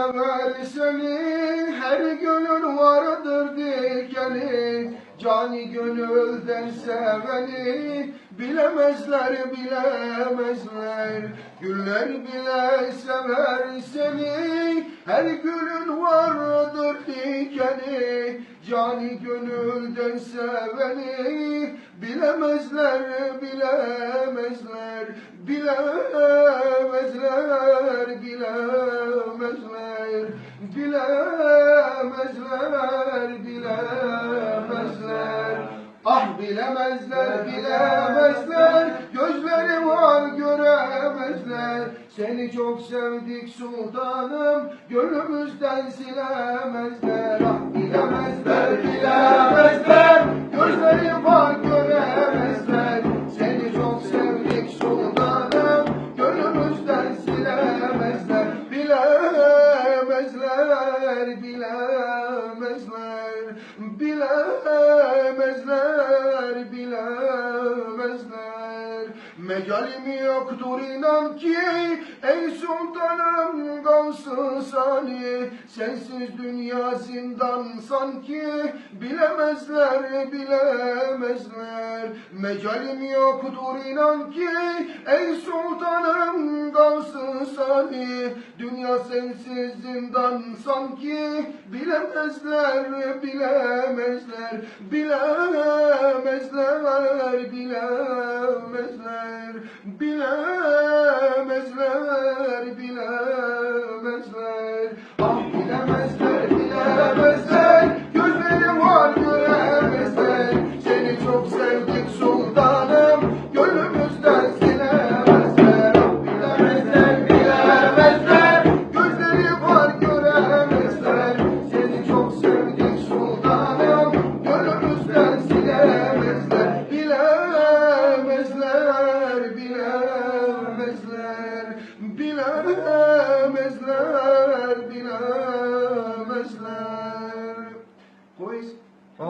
Sever seni her gönül vardır dikeni. Cani gönülden seveni Bilemezler bilemezler. Güller bile sever seni Her gülün vardır dikeni. Cani gönülden seveni Bilemezler bilemezler. Bilemezler bilemezler Bilemezler bilemezler Ah bilemezler bilemezler Gözleri var göremezler. Seni çok sevdik sultanım. Gönlümüzden silemezler. Ah bilemezler Bilemezler bilemezler Bilemezler bilemezler. Mecalim yoktur inan ki Ey sultanım gavsın sani Sensiz dünya zindan sanki Bilemezler bilemezler. Mecalim yoktur inan ki Ey sultanım gavsın sani. Dünya sensiz zindan sanki Bilemezler bilemezler Bilemezler bilemezler Ah bilemezler, gözlerim var göremezler. Seni çok sevdik sultanım, gönlümüzden silemezler. Ah gözlerim var göremezler. Seni çok sevdik sultanım, gönlümüzden silemezler. Bilemezler, bilemezler, bilemezler. always,